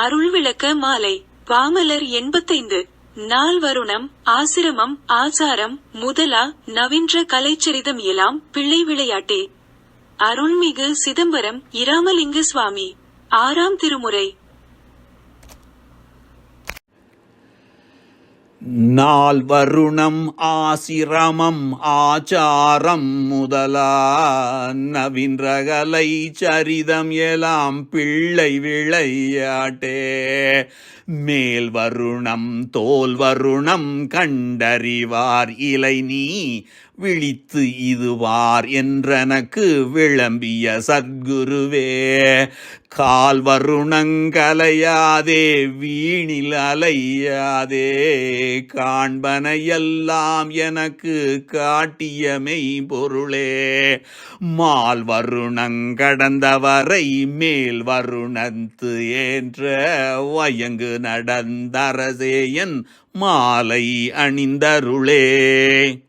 அருள் விளக்க மாலை. பாமலர் எண்பத்தைந்து. நாள் வருணம் ஆசிரமம் ஆச்சாரம் முதலா நவீன்ற கலைச்சரிதம் எல்லாம் பிள்ளை விளையாட்டே. அருள்மிகு சிதம்பரம் இராமலிங்க சுவாமி. ஆறாம் திருமுறை. நாள் வருணம் ஆசிரமம் ஆச்சாரம் முதலா நவீன்றகலை சரிதம் எலாம் பிள்ளை விளையாட்டே. மேல் வருணம் தோல் வருணம் கண்டறிவார் இலை நீ விழித்து இதுவார் என்றனக்கு விளம்பிய சத்குருவே. கால் வருணங்கலையாதே வீணில் அலையாதே. காண்பனையெல்லாம் எனக்கு காட்டிய மெய்பொருளே. மால் வருணங்கடந்தவரை மேல் வருணத்து என்ற வயங்கு நடந்தரசேயன் மாலை அணிந்தருளே.